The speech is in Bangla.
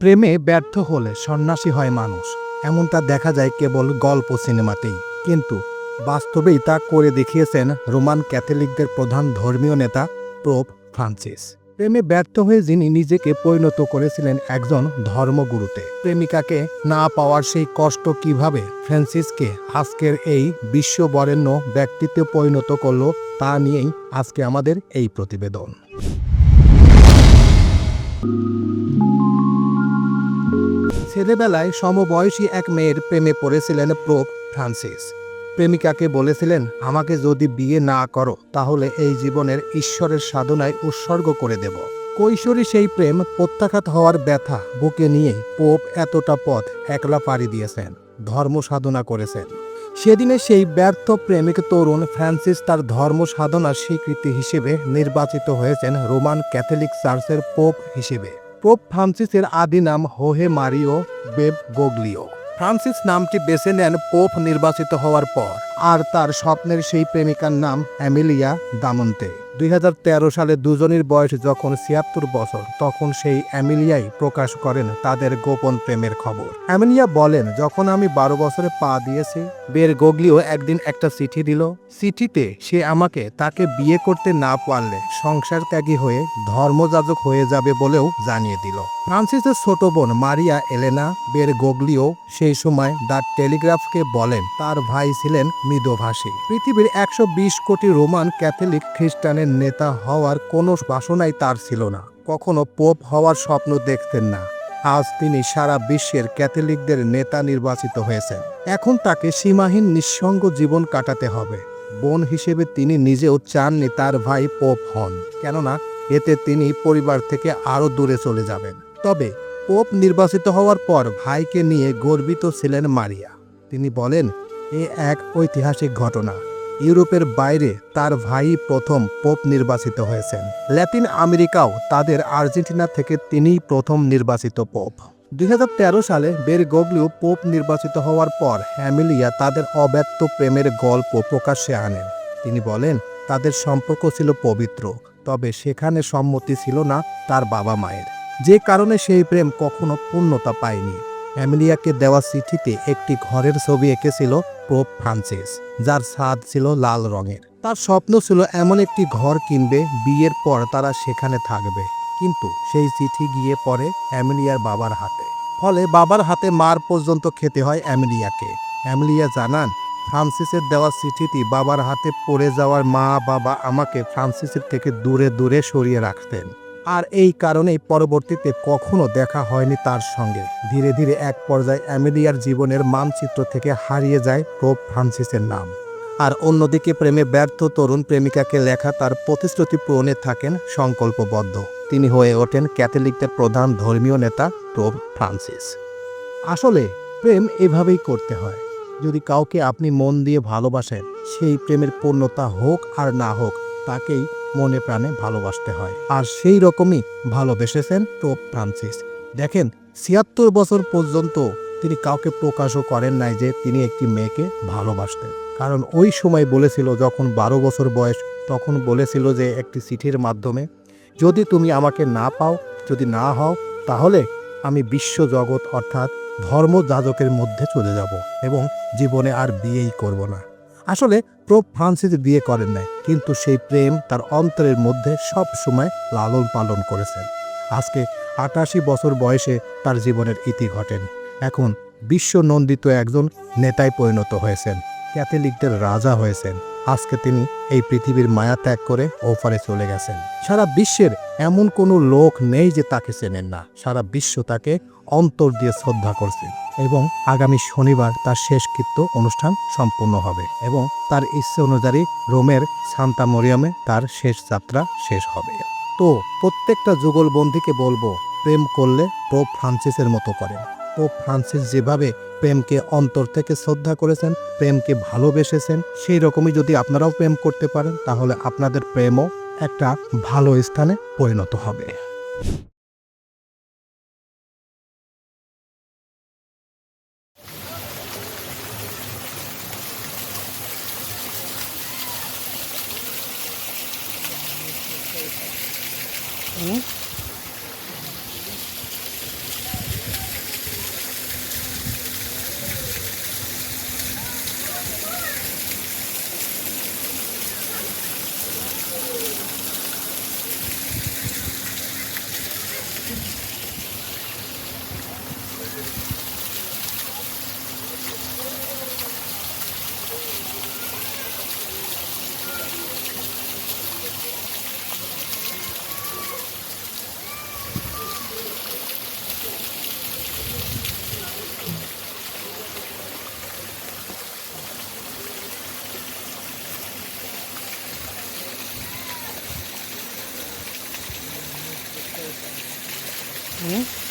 প্রেমে ব্যর্থ হলে সন্ন্যাসী হয় মানুষ। এমনটা দেখা যায় কেবল গল্প সিনেমাতেই। কিন্তু বাস্তবেই তা করে দেখিয়েছেন রোমান ক্যাথলিকদের প্রধান ধর্মীয় নেতা প্রোপ ফ্রান্সিস। প্রেমে ব্যর্থ হয়ে যিনি নিজেকে পরিণত করেছিলেন একজন ধর্মগুরুতে। প্রেমিকাকে না পাওয়ার সেই কষ্ট কীভাবে ফ্রান্সিসকে আজকের এই বিশ্ববরেণ্য ব্যক্তিত্বে পরিণত করল, তা নিয়েই আজকে আমাদের এই প্রতিবেদন। ছেলেবেলায় সমবয়সী এক মেয়ের প্রেমে পড়েছিলেন প্রোপ ফ্রান্সিস। প্রেমিকাকে বলেছিলেন, আমাকে যদি বিয়ে না করো, তাহলে এই জীবনের ঈশ্বরের সাধনায় উৎসর্গ করে দেব। কৈশোরী সেই প্রেম প্রত্যাঘাত হওয়ার ব্যথা বুকে নিয়ে পোপ এতটা পথ একলা পাড়ি দিয়েছেন, ধর্ম সাধনা করেছেন। সেদিনে সেই ব্যর্থ প্রেমিক তরুণ ফ্রান্সিস তার ধর্ম সাধনার স্বীকৃতি হিসেবে নির্বাচিত হয়েছেন রোমান ক্যাথলিক চার্চের পোপ হিসেবে। পোপ ফ্রান্সিসের আদি নাম হোহে মারিও বেব গোগলিও। ফ্রান্সিস নামটি বেছে নেন পোপ নির্বাচিত হওয়ার পর, আর তার স্বপ্নের সেই প্রেমিকার নাম অ্যামিলিয়া দামন্তে। দুই হাজার তেরো সালে দুজনের বয়স যখন ছিয়াত্তর বছর, তখন সেই অ্যামিলিয়াই প্রকাশ করেন তাদের গোপন প্রেমের খবর। অ্যামিলিয়া বলেন, যখন আমি বারো বছরে পা দিয়েছি, বের গোগলিও একদিন একটা চিঠি দিল। চিঠিতে সে আমাকে তাকে বিয়ে করতে না পারলে সংসার ত্যাগী হয়ে ধর্মযাজক হয়ে যাবে বলেও জানিয়ে দিল। ফ্রান্সিসের ছোট বোন মারিয়া এলেনা বের গোগলিও সেই সময় দ্য টেলিগ্রাফকে বলেন, তার ভাই ছিলেন মৃদভাষী। পৃথিবীর একশো বিশ কোটি রোমান ক্যাথলিক খ্রিস্টানের নেতা হওয়ার কোনো বাসনাই তার ছিল না। কখনো পোপ হওয়ার স্বপ্ন দেখতেন না। আজ তিনি সারা বিশ্বের ক্যাথলিকদের নেতা নির্বাচিত হয়েছেন। এখন তাকে সীমাহীন নিঃসঙ্গ জীবন কাটাতে হবে। বোন হিসেবে তিনি নিজেও চাননি তার ভাই পোপ হন। কেননা, এতে তিনি পরিবার থেকে আরও দূরে চলে যাবেন। তবে, পোপ নির্বাচিত হওয়ার পর ভাইকে নিয়ে গর্বিত ছিলেন মারিয়া। তিনি বলেন, এ এক ঐতিহাসিক ঘটনা। ইউরোপের বাইরে তার ভাই প্রথম পোপ নির্বাচিত হয়েছেন। ল্যাতিন আমেরিকাও তাদের আর্জেন্টিনা থেকে তিনিই প্রথম নির্বাচিত পোপ। দুই হাজার তেরো সালে বের গগলিও পোপ নির্বাচিত হওয়ার পর হ্যামিলিয়া তাদের অব্যক্ত প্রেমের গল্প প্রকাশ্যে আনেন। তিনি বলেন, তাদের সম্পর্ক ছিল পবিত্র, তবে সেখানে সম্মতি ছিল না তার বাবা মায়ের যে কারণে সেই প্রেম কখনো পূর্ণতা পায়নি। অ্যামিলিয়াকে দেওয়া চিঠিতে একটি ঘরের ছবি এঁকেছিল পোপ ফ্রান্সিস, যার ছাদ ছিল লাল রঙের। তার স্বপ্ন ছিল এমন একটি ঘর কিনবে, বিয়ের পর তারা সেখানে থাকবে। কিন্তু সেই চিঠি গিয়ে পড়ে অ্যামিলিয়ার বাবার হাতে। ফলে বাবার হাতে মার পর্যন্ত খেতে হয় অ্যামিলিয়াকে। অ্যামিলিয়া জানান, ফ্রান্সিসের দেওয়া চিঠিটি বাবার হাতে পড়ে যাওয়ার মা বাবা আমাকে ফ্রান্সিসের থেকে দূরে দূরে সরিয়ে রাখতেন। আর এই কারণেই পরবর্তীতে কখনো দেখা হয়নি তার সঙ্গে। ধীরে ধীরে এক পর্যায়ে অ্যামেলিয়ার জীবনের মানচিত্র থেকে হারিয়ে যায় পোপ ফ্রান্সিসের নাম। আর অন্যদিকে প্রেমে ব্যর্থ তরুণ প্রেমিকাকে লেখা তার প্রতিশ্রুতি পূরণে থাকেন সংকল্পবদ্ধ। তিনি হয়ে ওঠেন ক্যাথলিকদের প্রধান ধর্মীয় নেতা পোপ ফ্রান্সিস। আসলে প্রেম এভাবেই করতে হয়। যদি কাউকে আপনি মন দিয়ে ভালোবাসেন, সেই প্রেমের পূর্ণতা হোক আর না হোক, তাকেই মনে প্রাণে ভালোবাসতে হয়। আর সেই রকমই ভালোবেসেছেন পোপ ফ্রান্সিস। দেখেন, ছিয়াত্তর বছর পর্যন্ত তিনি কাউকে প্রকাশও করেন নাই যে তিনি একটি মেয়েকে ভালোবাসতেন। কারণ ওই সময় বলেছিল, যখন বারো বছর বয়স, তখন বলেছিল যে একটি চিঠির মাধ্যমে, যদি তুমি আমাকে না পাও, যদি না হও, তাহলে আমি বিশ্ব জগৎ অর্থাৎ ধর্মযাজকের মধ্যে চলে যাব এবং জীবনে আর বিয়েই করব না। আসলে প্রোপ ফ্রান্সিস বিয়ে করেন নাই, কিন্তু সেই প্রেম তার অন্তরের মধ্যে সব সময় লালন পালন করেছেন। আজকে আটাশি বছর বয়সে তার জীবনের ইতি ঘটেন। এখন বিশ্ব নন্দিত একজন নেতায় পরিণত হয়েছেন, ক্যাথলিকদের রাজা হয়েছেন। আজকে তিনি এই পৃথিবীর মায়া ত্যাগ করে ওপারে চলে গেছেন। সারা বিশ্বের এমন কোনো লোক নেই যে তাকে চেনেন না। সারা বিশ্ব তাকে অন্তর দিয়ে শ্রদ্ধা করছে এবং আগামী শনিবার তার শেষকৃত্য অনুষ্ঠান সম্পূর্ণ হবে এবং তার ইচ্ছে অনুযায়ী রোমের সান্তা মরিয়ামে তার শেষ যাত্রা শেষ হবে। তো প্রত্যেকটা যুগলবন্দিকে বলব, প্রেম করলে পোপ ফ্রান্সিসের মতো করেন। পোপ ফ্রান্সিস যেভাবে প্রেমকে অন্তর থেকে শ্রদ্ধা করেছেন, প্রেমকে ভালোবেসেছেন, সেই রকমই যদি আপনারাও প্রেম করতে পারেন, তাহলে আপনাদের প্রেমও একটা ভালো স্থানে পরিণত হবে। 네.